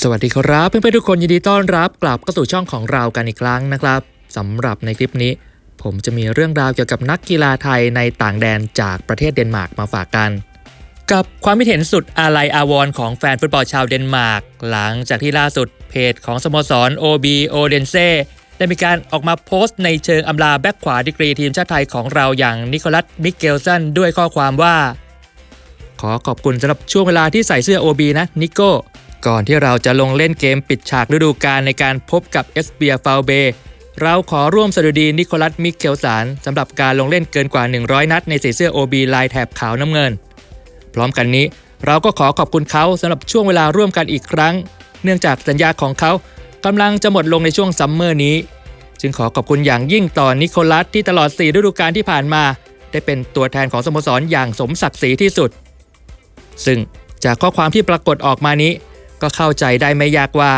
สวัสดีครับเพื่อนๆทุกคนยินดีต้อนรับกลับเข้าสู่ช่องของเรากันอีกครั้งนะครับสำหรับในคลิปนี้ ผมจะมีเรื่องราวเกี่ยวกับนักกีฬาไทยในต่างแดนจากประเทศเดนมาร์กมาฝากกัน กับความคิดเห็นสุดอาลัยอาวรณ์ของแฟนฟุตบอลชาวเดนมาร์กหลังจากที่ล่าสุดเพจของสโมสร OB o d e n s e ได้มีการออกมาโพสต์ในเชิงอำลาแบ็คขวาดีกรีทีมชาติไทยของเราอย่างนิโคลัสมิเกลสันด้วยข้อความว่า ขอขอบคุณสำหรับช่วงเวลาที่ใส่เสื้อ OB นะนิโก้ ก่อนที่เราจะลงเล่นเกมปิดฉากฤดูกาลในการพบกับเอสเบียฟาวเบเราขอร่วมสดุดีนิโคลัสมิเคลสานสำหรับการลงเล่นเกินกว่า 100 นัดในสีเสื้อ OB ลายแถบขาวน้ำเงิน พร้อมกันนี้เราก็ขอขอบคุณเขาสำหรับช่วงเวลาร่วมกันอีกครั้ง เนื่องจากสัญญาของเขากำลังจะหมดลงในช่วงซัมเมอร์นี้ จึงขอขอบคุณอย่างยิ่งต่อนิโคลัสที่ตลอด 4 ฤดูกาลที่ผ่านมา ได้เป็นตัวแทนของสโมสรอย่างสมศักดิ์ศรีที่สุด ซึ่งจากข้อความที่ปรากฏออกมานี้ ก็เข้าใจได้ไม่ยากว่า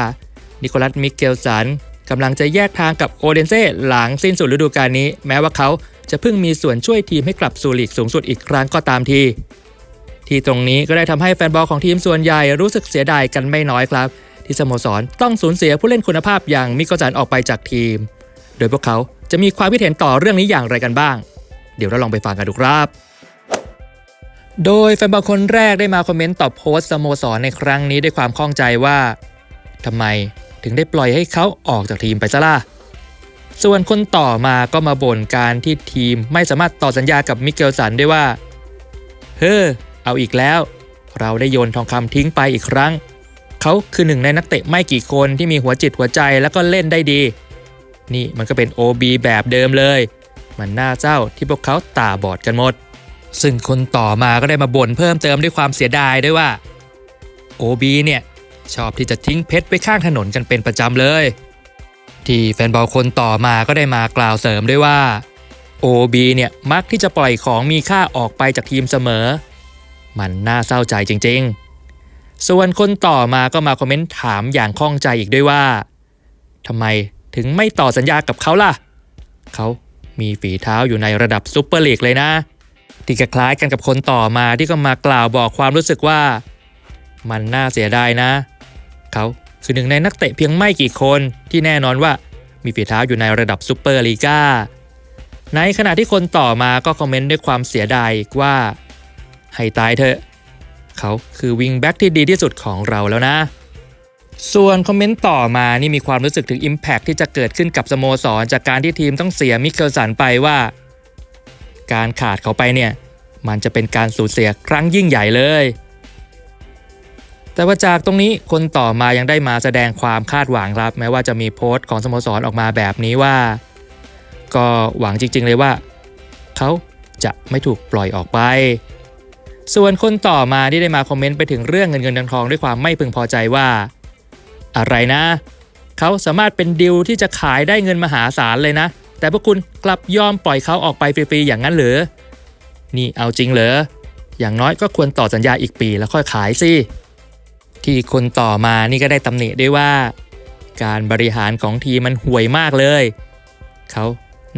นิโคลัสมิเกลสันกำลังจะแยกทางกับโอเดนเซ่หลังสิ้นสุดฤดูกาลนี้ แม้ว่าเขาจะเพิ่งมีส่วนช่วยทีมให้กลับสู่ลีกสูงสุดอีกครั้งก็ตามที ที่ตรงนี้ก็ได้ทำให้แฟนบอลของทีมส่วนใหญ่รู้สึกเสียดายกันไม่น้อยครับ ที่สโมสรต้องสูญเสียผู้เล่นคุณภาพอย่างมิเกลสันออกไปจากทีม โดยพวกเขาจะมีความคิดเห็นต่อเรื่องนี้อย่างไรกันบ้าง เดี๋ยวเราลองไปฟังกันดูครับ โดยแฟนบอลคนแรกได้มาคอมเมนต์ตอบโพสต์สโมสรในครั้งนี้ด้วยความข้องใจว่าทำไมถึงได้ปล่อยให้เขาออกจากทีมไปซะล่ะ ส่วนคนต่อมาก็มาบ่นการที่ทีมไม่สามารถต่อสัญญากับมิเกลสันได้ว่า เฮ้อ เอาอีกแล้ว เราได้โยนทองคำทิ้งไปอีกครั้ง เขาคือหนึ่งในนักเตะไม่กี่คนที่มีหัวจิตหัวใจแล้วก็เล่นได้ดี นี่มันก็เป็น OB แบบเดิมเลย มันน่าเจ้าที่พวกเขาตาบอดกันหมด ซึ่งคนต่อมาก็ได้มาบ่นเพิ่มเติมด้วยความเสียดายด้วยว่า OB เนี่ยชอบที่จะทิ้งเพชรไปข้างถนนกันเป็นประจำเลย ที่แฟนบอลคนต่อมาก็ได้มากล่าวเสริมด้วยว่า OB เนี่ยมักที่จะปล่อยของมีค่าออกไปจากทีมเสมอ มันน่าเศร้าใจจริงๆ ส่วนคนต่อมาก็มาคอมเมนต์ถามอย่างข้องใจอีกด้วยว่าทำไมถึงไม่ต่อสัญญากับเขาล่ะ เขามีฝีเท้าอยู่ในระดับซุปเปอร์ลีกเลยนะ ที่คล้ายกันกับคนต่อมาที่ก็มากล่าวบอกความรู้สึกว่า มันน่าเสียดายนะ เขาคือหนึ่งในนักเตะเพียงไม่กี่คนที่แน่นอนว่ามีฝีเท้าอยู่ในระดับซุปเปอร์ลีกาในขณะที่คนต่อมาก็คอมเมนต์ด้วยความเสียดายว่า ให้ตายเถอะ เขาคือวิงแบ็กที่ดีที่สุดของเราแล้วนะ ส่วนคอมเมนต์ต่อมานี่มีความรู้สึกถึง Impact ที่จะเกิดขึ้นกับสโมสรจากการที่ทีมต้องเสียมิเคลสันไปว่า การขาดเขาไปเนี่ย มันจะเป็นการสูญเสียครั้งยิ่งใหญ่เลย แต่ว่าจากตรงนี้คนต่อมายังได้มาแสดงความคาดหวังครับ แม้ว่าจะมีโพสต์ของสโมสรออกมาแบบนี้ว่า ก็หวังจริง ๆ เลยว่า เขาจะไม่ถูกปล่อยออกไป ส่วนคนต่อมาที่ได้มาคอมเมนต์ไปถึงเรื่องเงินเงินทองด้วยความไม่พึงพอใจว่า อะไรนะ เขาสามารถเป็นดิวที่จะขายได้เงินมหาศาลเลยนะ แต่พวกคุณกลับยอมปล่อยเขาออกไปฟรีๆอย่างนั้นเหรือ นี่เอาจริงเหรอ อย่างน้อยก็ควรต่อสัญญาอีกปีแล้วค่อยขายสิ ที่คนต่อมานี่ก็ได้ตำหนิด้วยว่า การบริหารของทีมมันห่วยมากเลย เขา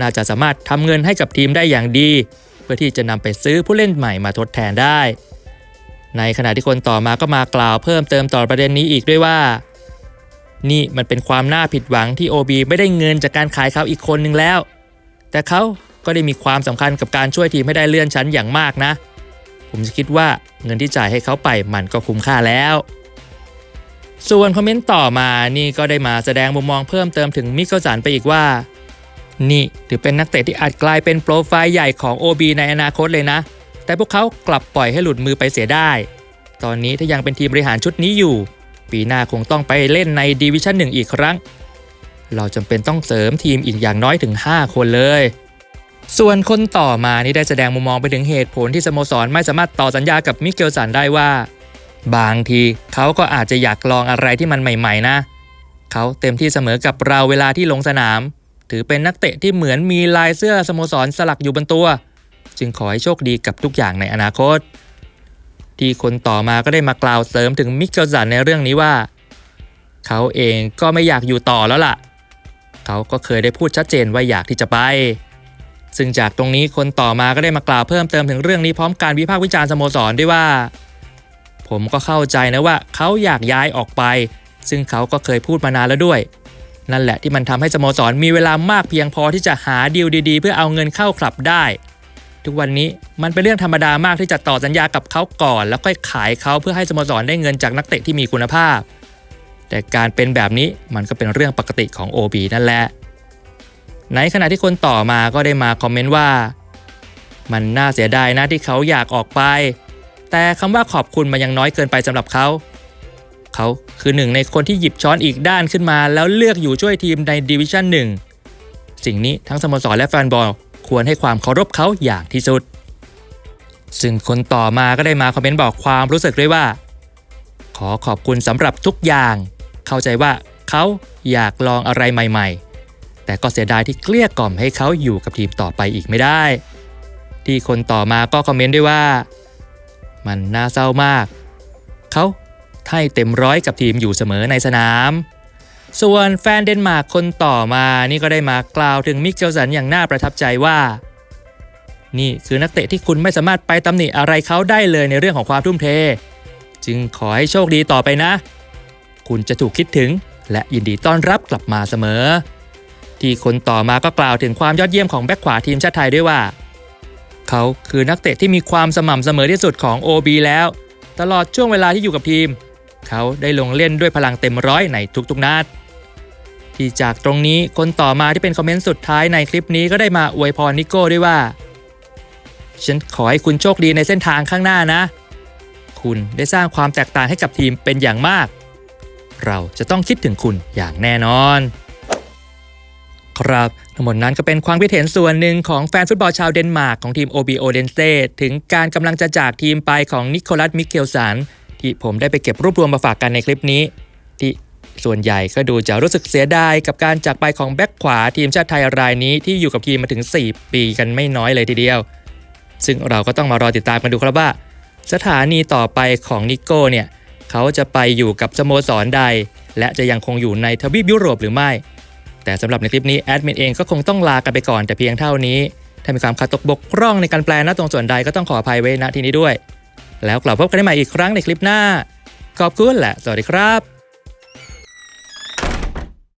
น่าจะสามารถทำเงินให้กับทีมได้อย่างดี เพื่อที่จะนำไปซื้อผู้เล่นใหม่มาทดแทนได้ ในขณะที่คนต่อมาก็มากล่าวเพิ่มเติมต่อประเด็นนี้อีกด้วยว่า นี่มันเป็นความน่าผิดหวังที่ OB ไม่ได้เงินจากการขายเขาอีกคนนึงแล้ว แต่เขาก็ได้มีความสำคัญกับการช่วยทีมให้ได้เลื่อนชั้นอย่างมากนะ ผมจะคิดว่าเงินที่จ่ายให้เขาไปมันก็คุ้มค่าแล้ว ส่วนคอมเมนต์ต่อมานี่ก็ได้มาแสดงมุมมองเพิ่มเติมถึงมิกเกลสันไปอีกว่า นี่ถือเป็นนักเตะที่อาจกลายเป็นโปรไฟล์ใหญ่ของ OB ในอนาคตเลยนะ แต่พวกเขากลับปล่อยให้หลุดมือไปเสียได้ ตอนนี้ถ้ายังเป็นทีมบริหารชุดนี้อยู่ ปีหน้าคงต้องไปเล่นในดีวิชั่นหนึ่งอีกครั้ง เราจำเป็นต้องเสริมทีมอีกอย่างน้อยถึง 5 คนเลย ส่วนคนต่อมานี่ได้แสดงมุมมองไปถึงเหตุผลที่สโมสรไม่สามารถต่อสัญญากับมิเกลสันได้ว่า บางทีเขาก็อาจจะอยากลองอะไรที่มันใหม่ ๆ นะ เขาเต็มที่เสมอกับเราเวลาที่ลงสนาม ถือเป็นนักเตะที่เหมือนมีลายเสื้อสโมสรสลักอยู่บนตัว จึงขอให้โชคดีกับทุกอย่างในอนาคต ที่คนต่อมาก็ได้มากล่าวเสริมถึงมิกเกลสันในเรื่องนี้ว่า เขาเองก็ไม่อยากอยู่ต่อแล้วล่ะ เขาก็เคยได้พูดชัดเจนว่าอยากที่จะไป ซึ่งจากตรงนี้คนต่อมาก็ได้มากล่าวเพิ่มเติมถึงเรื่องนี้พร้อมการวิพากษ์วิจารณ์สโมสรด้วยว่า ผมก็เข้าใจนะว่าเขาอยากย้ายออกไป ซึ่งเขาก็เคยพูดมานานแล้วด้วยนั่นแหละที่มันทำให้สโมสรมีเวลามากเพียงพอที่จะหาดีลดี ๆ เพื่อเอาเงินเข้าคลับได้ ทุกวันนี้มันเป็นเรื่องธรรมดามากที่จะต่อสัญญากับเขาก่อน แล้วค่อยขายเขาเพื่อให้สโมสรได้เงินจากนักเตะที่มีคุณภาพ แต่การเป็นแบบนี้มันก็เป็นเรื่องปกติของ OB นั่นแหละ ในขณะที่คนต่อมาก็ได้มาคอมเมนต์ว่า มันน่าเสียดายนะที่เขาอยากออกไป แต่คำว่าขอบคุณมันยังน้อยเกินไปสำหรับเขาเขาคือหนึ่งในคนที่หยิบช้อนอีกด้านขึ้นมา แล้วเลือกอยู่ช่วยทีมในดิวิชั่นหนึ่งสิ่งนี้ทั้งสโมสรและแฟนบอล ควรให้ความเคารพเขาอย่างที่สุด ซึ่งคนต่อมาก็ได้มาคอมเมนต์บอกความรู้สึกด้วยว่า ขอขอบคุณสำหรับทุกอย่าง เข้าใจว่าเขาอยากลองอะไรใหม่ ๆ แต่ก็เสียดายที่เกลี้ยกล่อมให้เขาอยู่กับทีมต่อไปอีกไม่ได้ ที่คนต่อมาก็คอมเมนต์ด้วยว่า มันน่าเศร้ามาก เขาให้เต็มร้อยกับทีมอยู่เสมอในสนาม ส่วนแฟนเดนมาร์กคนต่อมานี่ก็ได้มากล่าวถึงมิกเกลสันอย่างน่าประทับใจว่า นี่คือนักเตะที่คุณไม่สามารถไปตำหนิอะไรเขาได้เลยในเรื่องของความทุ่มเท จึงขอให้โชคดีต่อไปนะ คุณจะถูกคิดถึง และยินดีต้อนรับกลับมาเสมอ ที่คนต่อมาก็กล่าวถึงความยอดเยี่ยมของแบ็คขวาทีมชาติไทยด้วยว่า เขาคือนักเตะที่มีความสม่ำเสมอที่สุดของ OB แล้ว ตลอดช่วงเวลาที่อยู่กับทีม เขาได้ลงเล่นด้วยพลังเต็มร้อยในทุกๆนัด ที่จากตรงนี้คนต่อมาที่เป็นคอมเมนต์สุดท้ายในคลิปนี้ก็ได้มาอวยพรนิโก้ด้วยว่า ฉันขอให้คุณโชคดีในเส้นทางข้างหน้านะ คุณได้สร้างความแตกต่างให้กับทีมเป็นอย่างมาก เราจะต้องคิดถึงคุณอย่างแน่นอน ครับ ทั้งหมดนั้นก็เป็นความคิดเห็นส่วนหนึ่งของแฟนฟุตบอลชาวเดนมาร์กของทีม OBO d e n s e ถึงการกำลังจะจากทีมไปของนิโคลัสมิเคลสันที่ผมได้ไปเก็บรวบรวมมาฝากกันในคลิปนี้ที่ ส่วนใหญ่ก็ดูจะรู้สึกเสียดายกับการจากไปของแบ็คขวาทีมชาติไทยรายนี้ที่อยู่กับทีมมาถึง 4 ปีกันไม่น้อยเลยทีเดียว ซึ่งเราก็ต้องมารอติดตามกันดูครับว่า สถานีต่อไปของนิโก้เนี่ยเขาจะไปอยู่กับสโมสรใด และจะยังคงอยู่ในทวีปยุโรปหรือไม่ แต่สำหรับในคลิปนี้แอดมินเองก็คงต้องลากันไปก่อนแต่เพียงเท่านี้ ถ้ามีความขาดตกบกพร่องในการแปลนะตรงส่วนใดก็ต้องขออภัยไว้ณที่นี้ด้วย แล้วกลับพบกันได้ใหม่อีกครั้งในคลิปหน้า ขอบคุณและสวัสดีครับ